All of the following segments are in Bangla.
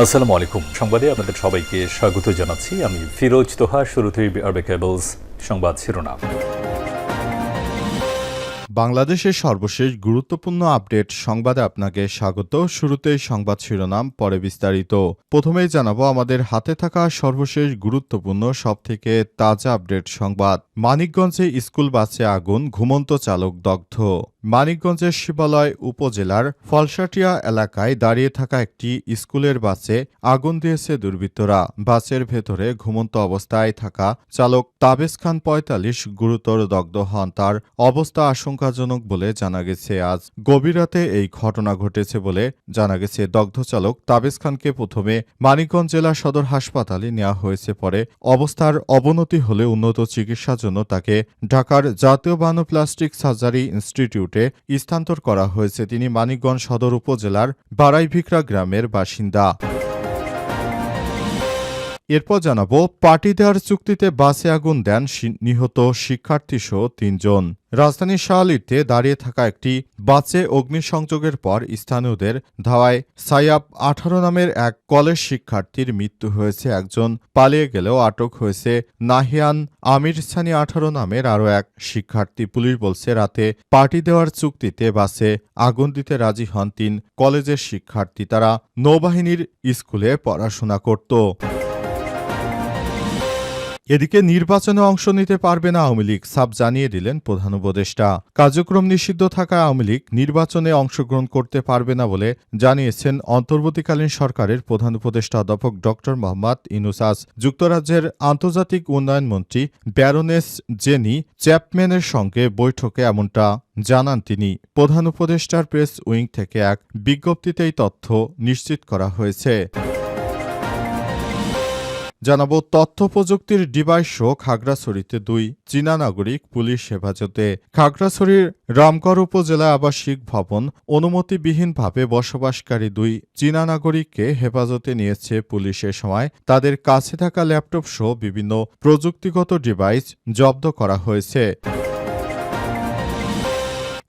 আসসালামু আলাইকুম। সংবাদে আপনাদের সবাইকে স্বাগত জানাচ্ছি। আমি ফিরোজ তোহা, শুরুতেই আরবে কেবলস সংবাদ শিরোনাম। বাংলাদেশের সর্বশেষ গুরুত্বপূর্ণ আপডেট সংবাদে আপনাকে স্বাগত। শুরুতেই সংবাদ শিরোনাম, পরে বিস্তারিত। প্রথমেই জানাব, আমাদের হাতে থাকা সর্বশেষ গুরুত্বপূর্ণ, সবথেকে তাজা আপডেট সংবাদ। মানিকগঞ্জে স্কুল বাসে আগুন, ঘুমন্ত চালক দগ্ধ। মানিকগঞ্জের শিবালয় উপজেলার ফলসাটিয়া এলাকায় দাঁড়িয়ে থাকা একটি স্কুলের বাসে আগুন দিয়েছে দুর্বৃত্তরা। বাসের ভেতরে ঘুমন্ত অবস্থায় থাকা চালক তাবেজ খান পঁয়তাল্লিশ গুরুতর দগ্ধ হন। তার অবস্থা আশঙ্কাজনক বলে জানা গেছে। আজ গভীর রাতে এই ঘটনা ঘটেছে বলে জানা গেছে। দগ্ধ চালক তাবেজ খানকে প্রথমে মানিকগঞ্জ জেলা সদর হাসপাতালে নেওয়া হয়েছে। পরে অবস্থার অবনতি হলে উন্নত চিকিৎসার জন্য তাকে ঢাকার জাতীয় বানু প্লাস্টিক সার্জারি ইনস্টিটিউটে স্থানান্তর করা হয়েছে তিনি মানিকগঞ্জ সদর উপজেলার বারাইভিকরা গ্রামের বাসিন্দা। এরপর জানাব পাটি দেওয়ার চুক্তিতে বাসে আগুন দেন নিহত শিক্ষার্থীসহ তিনজন। রাজধানীর শাহালিতে দাঁড়িয়ে থাকা একটি বাসে অগ্নিসংযোগের পর স্থানীয়দের ধাওয়ায় সাইয়াব আঠারো নামের এক কলেজ শিক্ষার্থীর মৃত্যু হয়েছে। একজন পালিয়ে গেলেও আটক হয়েছে নাহিয়ান আমির সানি আঠারো নামের আরও এক শিক্ষার্থী। পুলিশ বলছে, রাতে পার্টি দেওয়ার চুক্তিতে বাসে আগুন দিতে রাজি হন তিন কলেজের শিক্ষার্থী। তারা নৌবাহিনীর স্কুলে পড়াশোনা করত। এদিকে নির্বাচনে অংশ নিতে পারবে না আওয়ামী লীগ সাব জানিয়ে দিলেন প্রধান উপদেষ্টা। কার্যক্রম নিষিদ্ধ থাকা আওয়ামী লীগ নির্বাচনে অংশগ্রহণ করতে পারবে না বলে জানিয়েছেন অন্তর্বর্তীকালীন সরকারের প্রধান উপদেষ্টা অধ্যাপক ড. মোহাম্মদ ইনুসাস। যুক্তরাজ্যের আন্তর্জাতিক উন্নয়ন মন্ত্রী ব্যারোনেস জেনি চ্যাপম্যানের সঙ্গে বৈঠকে এমনটা জানান তিনি। প্রধান উপদেষ্টার প্রেস উইং থেকে এক বিজ্ঞপ্তিতেই তথ্য নিশ্চিত করা হয়েছে। জানাব তথ্য প্রযুক্তির ডিভাইস শো খাগড়াছড়িতে দুই চীনা নাগরিক পুলিশ হেফাজতে। খাগড়াছড়ির রামগড় উপজেলা আবাসিক ভবন অনুমতিবিহীনভাবে বসবাসকারী দুই চীনা নাগরিককে হেফাজতে নিয়েছে পুলিশের সময়। তাদের কাছে থাকা ল্যাপটপ সহ বিভিন্ন প্রযুক্তিগত ডিভাইস জব্দ করা হয়েছে।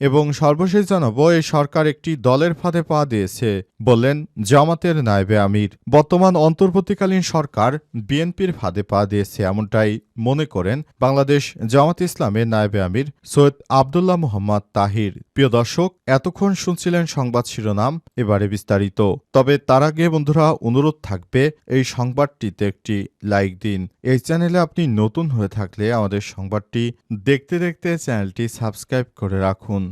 এবং সর্বশেষ জানাব, এই সরকার একটি দলের ফাঁদে পা দিয়েছে, বললেন জামাতের নায়েবে আমির। বর্তমান অন্তর্বর্তীকালীন সরকার বিএনপির ফাঁদে পা দিয়েছে এমনটাই মনে করেন বাংলাদেশ জামাত ইসলামের নায়েবে আমির সৈয়দ আবদুল্লাহ মোহাম্মদ তাহির। প্রিয় দর্শক, এতক্ষণ শুনছিলেন সংবাদ শিরোনাম, এবারে বিস্তারিত। তবে তার আগে বন্ধুরা, অনুরোধ থাকবে এই সংবাদটিতে একটি লাইক দিন। এই চ্যানেলে আপনি নতুন হয়ে থাকলে আমাদের সংবাদটি দেখতে দেখতে চ্যানেলটি সাবস্ক্রাইব করে রাখুন।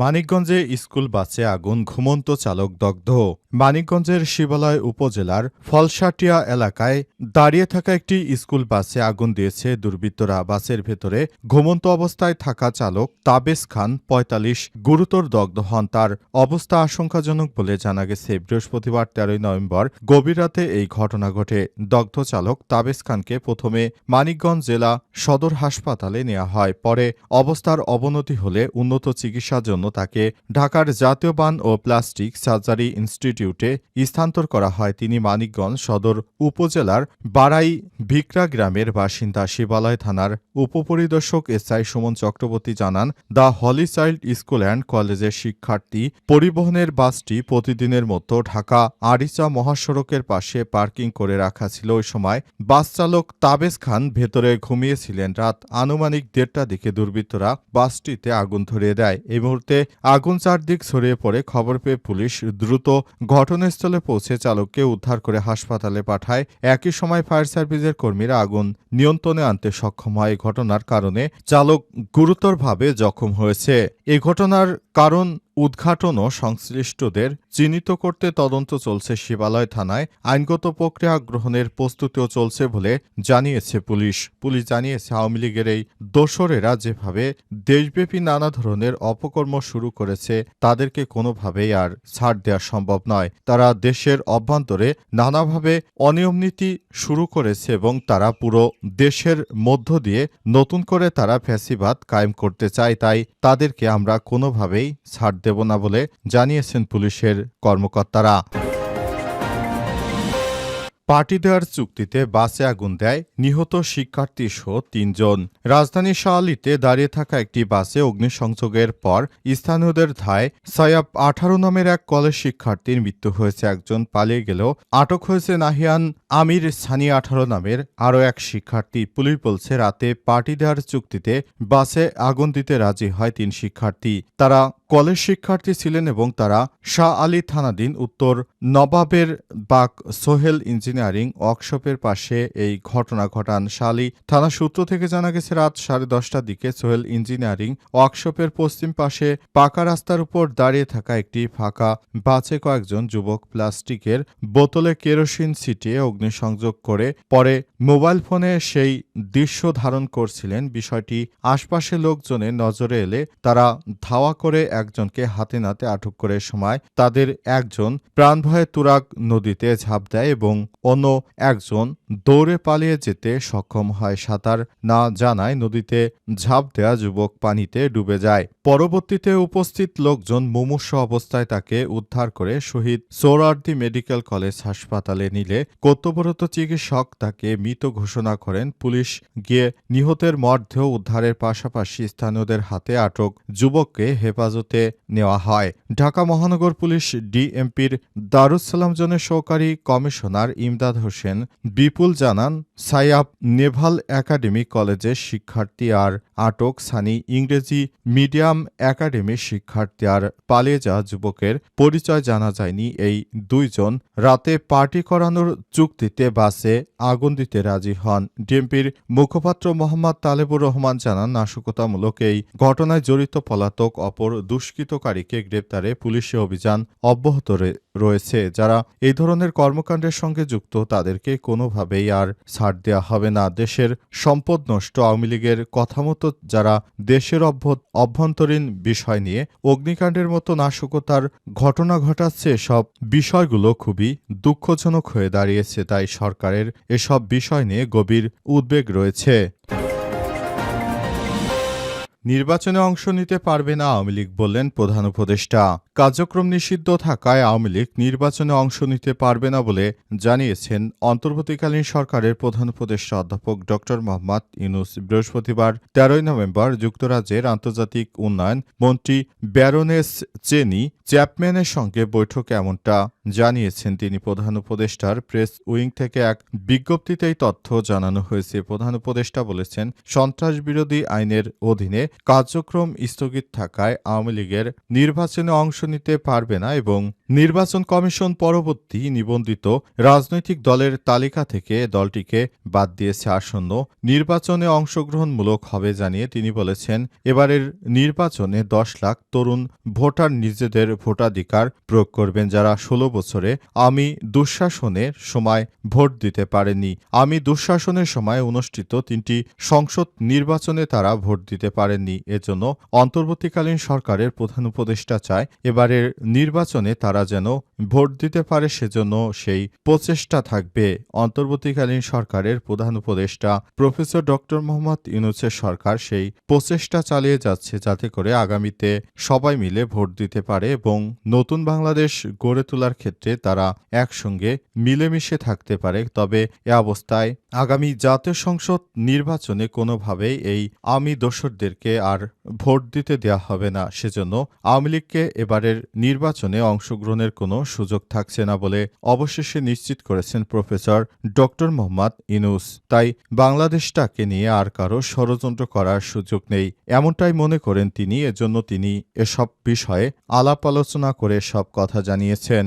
মানিকগঞ্জে স্কুল বাসে আগুন ঘুমন্ত চালক দগ্ধ। মানিকগঞ্জের শিবালয় উপজেলার ফলসাটিয়া এলাকায় দাঁড়িয়ে থাকা একটি স্কুল বাসে আগুন দিয়েছে দুর্বৃত্তরা। বাসের ভেতরে ঘুমন্ত অবস্থায় থাকা চালক তাবেজ খান পঁয়তাল্লিশ, গুরুতর দগ্ধ হন তার। অবস্থা আশঙ্কাজনক বলে জানা গেছে, বৃহস্পতিবার তেরোই নভেম্বর গভীর রাতে এই ঘটনা ঘটে। দগ্ধ চালক তাবেজ খানকে প্রথমে মানিকগঞ্জ জেলা সদর হাসপাতালে নেওয়া হয়, পরে অবস্থার অবনতি হলে উন্নত চিকিৎসার জন্য তাকে ঢাকার জাতীয় বান ও প্লাস্টিক সার্জারি ইনস্টিটিউটে স্থানান্তর করা হয়। তিনি মানিকগঞ্জ সদর উপজেলার বারাই ভিকরা গ্রামের বাসিন্দা শিবালয় থানার উপপরিদর্শক এসআই সুমন চক্রবর্তী জানান, the holy child school and কলেজের শিক্ষার্থী পরিবহনের বাসটি প্রতিদিনের মতো ঢাকা আরিচা মহাসড়কের পাশে পার্কিং করে রাখা ছিল। ওই সময় বাস চালক তাবেজ খান ভেতরে ঘুমিয়েছিলেন। রাত আনুমানিক দেড়টার দিকে দুর্বৃত্তরা বাসটিতে আগুন ধরিয়ে দেয়। এই মুহূর্তে আগুন চারদিক ছড়িয়ে পড়ে। খবর পেয়ে পুলিশ দ্রুত ঘটনাস্থলে পৌঁছে চালককে উদ্ধার করে হাসপাতালে পাঠায়। একই সময় ফায়ার সার্ভিসের কর্মীরা আগুন নিয়ন্ত্রণে আনতে সক্ষম হয়। ঘটনার কারণে চালক গুরুতরভাবে জখম হয়েছে। এই ঘটনার কারণ উদ্ঘাটন ও সংশ্লিষ্টদের চিহ্নিত করতে তদন্ত চলছে শিবালয় থানায়। আইনগত প্রক্রিয়া গ্রহণের প্রস্তুতিও চলছে বলে জানিয়েছে পুলিশ। পুলিশ জানিয়েছে, আওয়ামী লীগের এই দোসরেরা যেভাবে দেশব্যাপী নানা ধরনের অপকর্ম শুরু করেছে, তাদেরকে কোনোভাবেই আর ছাড় দেওয়া সম্ভব নয়। তারা দেশের অভ্যন্তরে নানাভাবে অনিয়মনীতি শুরু করেছে এবং তারা পুরো দেশের মধ্য দিয়ে নতুন করে তারা ফ্যাসিবাদ কায়েম করতে চায়, তাই তাদেরকে আমরা কোনোভাবেই ছাড় দেব না বলে জানিয়েছেন পুলিশের কর্মকর্তারা। পার্টি দেওয়ার চুক্তিতে বাসে আগুন দেয় নিহত শিক্ষার্থী সহ তিনজন। রাজধানীর শাহালিতে দাঁড়িয়ে থাকা একটি বাসে অগ্নিসংযোগের পর স্থানীয়দের ধায় সয়াব আঠারো নামের এক কলেজ শিক্ষার্থীর মৃত্যু হয়েছে। একজন পালিয়ে গেলেও আটক হয়েছে নাহিয়ান আমির সানি আঠারো নামের আরও এক শিক্ষার্থী। পুলিশ বলছে, রাতে পার্টি দেওয়ার চুক্তিতে বাসে আগুন দিতে রাজি হয় তিন শিক্ষার্থী। তারা কলেজ শিক্ষার্থী ছিলেন এবং তারা শাহ আলী থানাধীন উত্তর নবাবের বাক সোহেল ইঞ্জিনিয়ারিং ওয়ার্কশপের পাশে এই ঘটনা ঘটান শাহ আলী থানা সূত্র থেকে জানা গেছে, রাত সাড়ে দশটার দিকে সোহেল ইঞ্জিনিয়ারিং ওয়ার্কশপের পশ্চিম পাশে পাকা রাস্তার উপর দাঁড়িয়ে থাকা একটি ফাঁকা বাসে কয়েকজন যুবক প্লাস্টিকের বোতলে কেরোসিন ছিটিয়ে অগ্নিসংযোগ করে পরে মোবাইল ফোনে সেই দৃশ্য ধারণ করছিলেন। বিষয়টি আশপাশের লোকজনের নজরে এলে তারা ধাওয়া করে একজনকে হাতে নাতে আটক করে। সময় তাদের একজন প্রাণভয়ে তুরাগ নদীতে ঝাঁপ দেয় এবং অন্য একজন দৌড়ে পালিয়ে যেতে সক্ষম হয় সাঁতার না জানায় নদীতে ঝাঁপ দেয়া যুবক পানিতে ডুবে যায়। পরবর্তীতে উপস্থিত লোকজন মুমূর্ষ অবস্থায় তাকে উদ্ধার করে শহীদ সোহরার্দি মেডিকেল কলেজ হাসপাতালে নিলে কর্তব্যরত চিকিৎসক তাকে মৃত ঘোষণা করেন। পুলিশ গিয়ে নিহতের মর্ধেও উদ্ধারের পাশাপাশি স্থানীয়দের হাতে আটক যুবককে হেফাজতে নেওয়া হয়। ঢাকা মহানগর পুলিশ ডিএমপির দারুসালাম জোনের সহকারী কমিশনার ইমদাদ হোসেন, বিপুল জানান, সাইয়াব নেভাল একাডেমি কলেজের শিক্ষার্থী আর আটক সানি ইংরেজি মিডিয়াম একাডেমির শিক্ষার্থী আর পালিয়ে যাওয়া যুবকের পরিচয় জানা যায়নি। এই দুইজন রাতে পার্টি করানোর চুক্তিতে বাসে আগুন দিতে রাজি হন। ডিএমপির মুখপাত্র মোহাম্মদ তালেবুর রহমান জানান, নাশকতামূলক এই ঘটনায় জড়িত পলাতক অপর দুষ্কৃতকারীকে গ্রেপ্তারে পুলিশি অভিযান অব্যাহত রয়েছে। যারা এই ধরনের কর্মকাণ্ডের সঙ্গে যুক্ত তাদেরকে কোনোভাবেই আর ছাড় দেওয়া হবে না। দেশের সম্পদ নষ্ট আওয়ামী লীগের কথামতো যারা দেশের অভ্য- অভ্যন্তরীণ বিষয় নিয়ে অগ্নিকাণ্ডের মতো নাশকতার ঘটনা ঘটাচ্ছে সব বিষয়গুলো খুবই দুঃখজনক হয়ে দাঁড়িয়েছে। তাই সরকারের এসব বিষয় নিয়ে গভীর উদ্বেগ রয়েছে। নির্বাচনে অংশ নিতে পারবে না আওয়ামী লীগ বললেন প্রধান উপদেষ্টা। কার্যক্রম নিষিদ্ধ থাকায় আওয়ামী লীগ নির্বাচনে অংশ নিতে পারবে না বলে জানিয়েছেন অন্তর্বর্তীকালীন সরকারের প্রধান উপদেষ্টা অধ্যাপক ড. মোহাম্মদ ইউনুস। বৃহস্পতিবার তেরোই নভেম্বর যুক্তরাজ্যের আন্তর্জাতিক উন্নয়ন মন্ত্রী ব্যারোনেস চেনি চ্যাপম্যানের সঙ্গে বৈঠকে এমনটা জানিয়েছেন তিনি। প্রধান উপদেষ্টার প্রেস উইং থেকে এক বিজ্ঞপ্তিতেই তথ্য জানানো হয়েছে। প্রধান উপদেষ্টা বলেছেন সন্ত্রাস বিরোধী আইনের অধীনে কার্যক্রম স্থগিত থাকায় আওয়ামী লীগের নির্বাচনে অংশ নিতে পারবে না এবং নির্বাচন কমিশন পরবর্তী নিবন্ধিত রাজনৈতিক দলের তালিকা থেকে দলটিকে বাদ দিয়েছে আসন্ন নির্বাচনে অংশগ্রহণমূলক হবে জানিয়ে তিনি বলেছেন, এবারের নির্বাচনে দশ লাখ তরুণ ভোটার নিজেদের ভোটাধিকার প্রয়োগ করবেন যারা ষোলো বছরে আমি দুঃশাসনের সময় ভোট দিতে পারেনি। আমি দুঃশাসনের সময় অনুষ্ঠিত তিনটি সংসদ নির্বাচনে তারা ভোট দিতে পারেননি এজন্য অন্তর্বর্তীকালীন সরকারের প্রধান উপদেষ্টা চায়, এবারের নির্বাচনে তারা যেন ভোট দিতে পারে সেজন্য সেই প্রচেষ্টা থাকবে। অন্তর্বর্তীকালীন সরকারের প্রধান উপদেষ্টা প্রফেসর ডক্টর মোহাম্মদ ইউনুসের সরকার সেই প্রচেষ্টা চালিয়ে যাচ্ছে যাতে করে আগামীতে সবাই মিলে ভোট দিতে পারে এবং নতুন বাংলাদেশ গড়ে তোলার ক্ষেত্রে তারা একসঙ্গে মিলেমিশে থাকতে পারে। তবে এ অবস্থায় আগামী জাতীয় সংসদ নির্বাচনে কোনোভাবেই এই আমি দোসরদেরকে আর ভোট দিতে দেওয়া হবে না। সেজন্য আওয়ামী লীগকে এবারের নির্বাচনে অংশগ্রহণের কোনো সুযোগ থাকছে না বলে অবশেষে নিশ্চিত করেছেন প্রফেসর ডক্টর মোহাম্মদ ইনুস তাই বাংলাদেশটাকে নিয়ে আর কারও ষড়যন্ত্র করার সুযোগ নেই। এমনটাই মনে করেন তিনি। এজন্য তিনি এসব বিষয়ে আলাপ আলোচনা করে সব কথা জানিয়েছেন।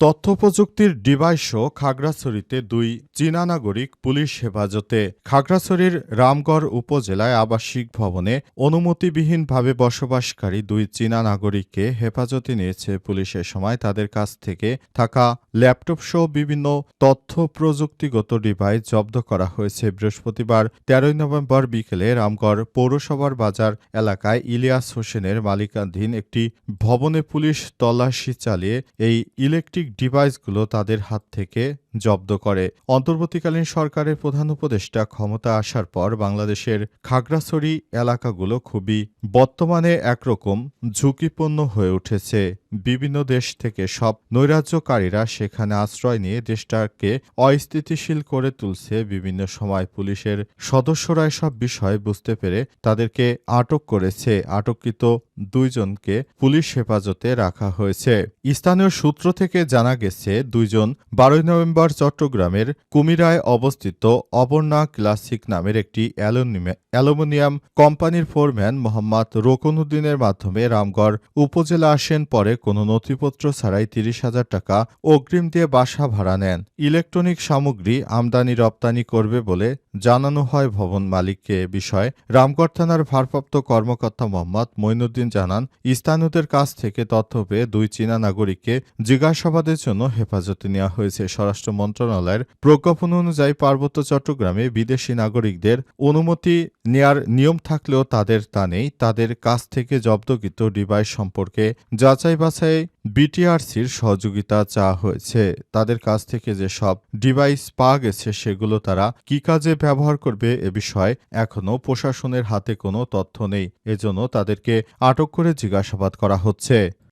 তথ্য প্রযুক্তির ডিভাইসও খাগড়াছড়িতে দুই চীনা নাগরিক পুলিশ হেফাজতে। খাগড়াছড়ির রামগড় উপজেলায় আবাসিক ভবনে অনুমতিবিহীনভাবে বসবাসকারী দুই চীনা নাগরিককে হেফাজতে নিয়েছে পুলিশের সময়। তাদের কাছ থেকে থাকা ল্যাপটপ সহ বিভিন্ন তথ্য প্রযুক্তিগত ডিভাইস জব্দ করা হয়েছে। বৃহস্পতিবার তেরোই নভেম্বর বিকেলে রামগড় পৌরসভার বাজার এলাকায় ইলিয়াস হোসেনের মালিকানাধীন একটি ভবনে পুলিশ তল্লাশি চালিয়ে এই ইলেকট্রিক ডিভাইসগুলো তাদের হাত থেকে জব্দ করে। অন্তর্বর্তীকালীন সরকারের প্রধান উপদেষ্টা ক্ষমতা আসার পর বাংলাদেশের খাগড়াছড়ি এলাকাগুলো খুবই বর্তমানে একরকম ঝুঁকিপূর্ণ হয়ে উঠেছে। বিভিন্ন দেশ থেকে সব নৈরাজ্যকারীরা সেখানে আশ্রয় নিয়ে দেশটাকে অস্থিতিশীল করে তুলছে। বিভিন্ন সময় পুলিশের সদস্যরা এসব বিষয় বুঝতে পেরে তাদেরকে আটক করেছে। আটককৃত দুইজনকে পুলিশ হেফাজতে রাখা হয়েছে। স্থানীয় সূত্র থেকে জানা গেছে, দুইজন বারোই নভেম্বর চট্টগ্রামের কুমিরায় অবস্থিত অবর্ণা ক্লাসিক নামের একটি অ্যালুমিনিয়াম- কোম্পানির ফোরম্যান মোহাম্মদ রোকনউদ্দিনের মাধ্যমে রামগড় উপজেলা আসেন পরে কোনো নথিপত্র ছাড়াই তিরিশ হাজার টাকা অগ্রিম দিয়ে বাসা ভাড়া নেন। ইলেকট্রনিক সামগ্রী আমদানি রপ্তানি করবে বলে জানানো হয় ভবন মালিককে বিষয়ে। রামগড় থানার ভারপ্রাপ্ত কর্মকর্তা মোহাম্মদ মঈনুদ্দিন জানান, স্থানীয়দের কাছ থেকে তথ্য পেয়ে দুই চীনা নাগরিককে জিজ্ঞাসাবাদের জন্য হেফাজতে নেওয়া হয়েছে। স্বরাষ্ট্র মন্ত্রণালয়ের প্রজ্ঞাপন অনুযায়ী পার্বত্য চট্টগ্রামে বিদেশি নাগরিকদের অনুমতি নেয়ার নিয়ম থাকলেও তাদের তা নেই। তাদের কাছ থেকে জব্দকৃত ডিভাইস সম্পর্কে যাচাই বাছাই বিটিআরসির সহযোগিতা চাওয়া হয়েছে। তাদের কাছ থেকে যে সব ডিভাইস পাওয়া গেছে, সেগুলো তারা কি কাজে ব্যবহার করবে এ বিষয়ে এখনও প্রশাসনের হাতে কোনো তথ্য নেই। এজন্য তাদেরকে আটক করে জিজ্ঞাসাবাদ করা হচ্ছে।